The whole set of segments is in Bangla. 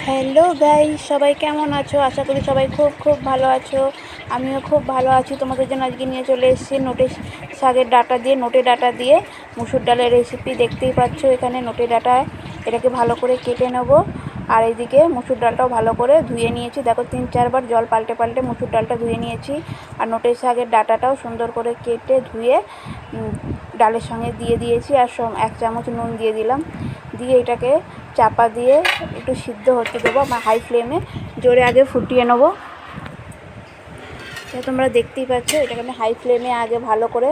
হ্যালো ভাই সবাই কেমন আছো? আশা করি সবাই খুব খুব ভালো আছো। আমিও খুব ভালো আছি। তোমাদের জন্য আজকে নিয়ে চলে এসেছি নোটে শাকের ডাটা দিয়ে, নোটে ডাটা দিয়ে। মুসুর ডালের রেসিপি দেখতেই পাচ্ছ এখানে, নোটে ডাটা এটাকে ভালো করে কেটে নেব। আর এইদিকে মুসুর ডালটাও ভালো করে ধুয়ে নিয়েছি। দেখো তিন চারবার জল পাল্টে পাল্টে মুসুর ডালটা ধুয়ে নিয়েছি। আর নোটের শাকের ডাটাটাও সুন্দর করে কেটে ধুয়ে ডালের সঙ্গে দিয়ে দিয়েছি আর এক চামচ নুন দিয়ে দিলাম। দিয়ে এটাকে চাপা দিয়ে একটু সিদ্ধ হতে দেবো আমার হাই ফ্লেমে জোরে আগে ফুটিয়ে নেব। তোমরা দেখতেই পাচ্ছ, এটাকে আমি হাই ফ্লেমে আগে ভালো করে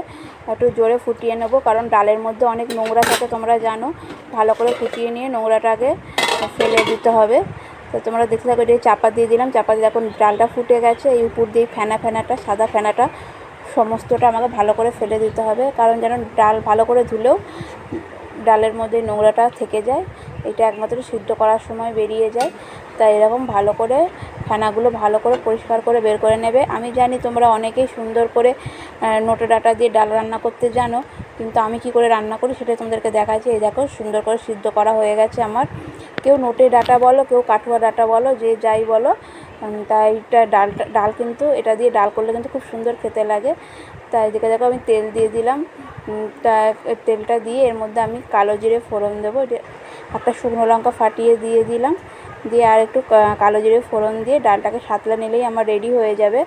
একটু জোরে ফুটিয়ে নেব, কারণ ডালের মধ্যে অনেক নোংরা থাকে তোমরা জানো। ভালো করে ফুটিয়ে নিয়ে নোংরাটাকে ফেলে দিতে হবে। তো তোমরা দেখতে থাকো এটা চাপা দিয়ে দিলাম। চাপা দিয়ে এখন ডালটা ফুটে গেছে। এই উপর দিয়ে ফেনা ফেনাটা, সাদা ফেনাটা সমস্তটা আমাকে ভালো করে ফেলে দিতে হবে। কারণ যেন ডাল ভালো করে ধুলেও ডালের মধ্যে নোংরাটা থেকে যায়। এটা একমাত্র সিদ্ধ করার সময় বেরিয়ে যায়। তাই এরকম ভালো করে ফেনাগুলো ভালো করে পরিষ্কার করে বের করে নেবে। আমি জানি তোমরা অনেকেই সুন্দর করে নোটে ডাটা দিয়ে ডাল রান্না করতে জানো। কিন্তু আমি কি করে রান্না করি সেটা তোমাদেরকে দেখাচ্ছি। এই দেখো সুন্দর করে সিদ্ধ করা হয়ে গেছে আমার। কেউ নোটে ডাটা বলো, কেউ কাঠুয়া ডাটা বলো, যে যাই বলো তাই এটা ডালটা ডাল কিন্তু, এটা দিয়ে ডাল করলে কিন্তু খুব সুন্দর খেতে লাগে। তাই এদিকে দেখো আমি তেল দিয়ে দিলাম। তা তেলটা দিয়ে এর মধ্যে আমি কালো জিরে ফোড়ন দেবো। একটা শুকনো লঙ্কা ফাটিয়ে দিয়ে দিলাম। দিয়ে আর একটু কালো জিরে ফোড়ন দিয়ে ডালটাকে সাতলা নিলেই আমার রেডি হয়ে যাবে।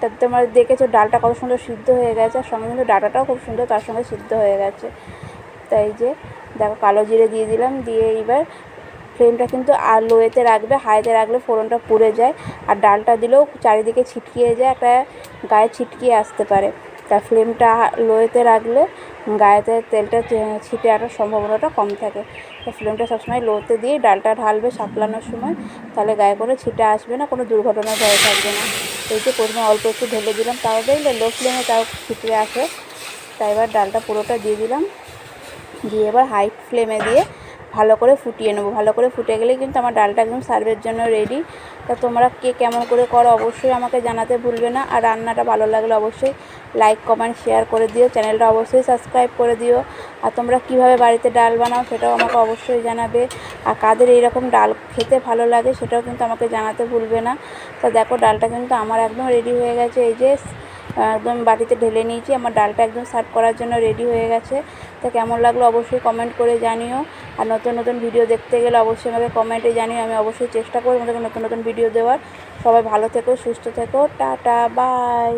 তাতে তোমরা দেখেছ ডালটা কত সুন্দর সিদ্ধ হয়ে গেছে, আর সঙ্গে কিন্তু ডাটাটাও খুব সুন্দর তার সঙ্গে সিদ্ধ হয়ে গেছে। তাই যে দেখো কালো জিরে দিয়ে দিলাম। দিয়ে এইবার ফ্লেমটা কিন্তু আর লোয়েতে রাখবে, হাইতে রাখলে ফোড়নটা পুড়ে যায় আর ডালটা দিলেও চারিদিকে ছিটকিয়ে যায়, একটা গায়ে ছিটকিয়ে আসতে পারে। তা ফ্লেমটা লোয়েতে রাখলে গায়েতে তেলটা ছিটে আসার সম্ভাবনাটা কম থাকে। তো ফ্লেমটা সবসময় লোতে দিয়ে ডালটা ঢালবে সাপলানোর সময়, তাহলে গায়ে করে ছিটে আসবে না, কোনো দুর্ঘটনা ভয় থাকবে না। এই যে প্রথমে অল্প একটু ঢেলে দিলাম, তাও দেখলে লো ফ্লেমে তাও ছিটে আসে। তাই এবার ডালটা পুরোটা দিয়ে দিলাম। দিয়ে এবার হাই ফ্লেমে দিয়ে ভালো করে ফুটিয়ে নেব। ভালো করে ফুটে গেলেই কিন্তু আমার ডালটা একদম সার্ভের জন্য রেডি তা তোমরা কে কেমন করে করো অবশ্যই আমাকে জানাতে ভুলবে না। আর রান্নাটা ভালো লাগলে অবশ্যই লাইক কমেন্ট শেয়ার করে দিও। চ্যানেলটা অবশ্যই সাবস্ক্রাইব করে দিও। আর তোমরা কীভাবে বাড়িতে ডাল বানাও সেটাও আমাকে অবশ্যই জানাবে। আর কাদের এইরকম ডাল খেতে ভালো লাগে সেটাও কিন্তু আমাকে জানাতে ভুলবে না। তা দেখো, ডালটা কিন্তু আমার একদম রেডি হয়ে গেছে। এই যে একদম বাটিতে ঢেলে নিয়েছি। আমার ডালটা একদম সার্ভ করার জন্য রেডি হয়ে গেছে। তা কেমন লাগল অবশ্যই কমেন্ট করে জানিও। আর নতুন নতুন ভিডিও দেখতে গেলে অবশ্যই আমাকে কমেন্টে জানিও। আমি অবশ্যই চেষ্টা করব আমাদেরকে নতুন নতুন ভিডিও দেওয়ার। সবাই ভালো থেকো, সুস্থ থেকো। Tata bye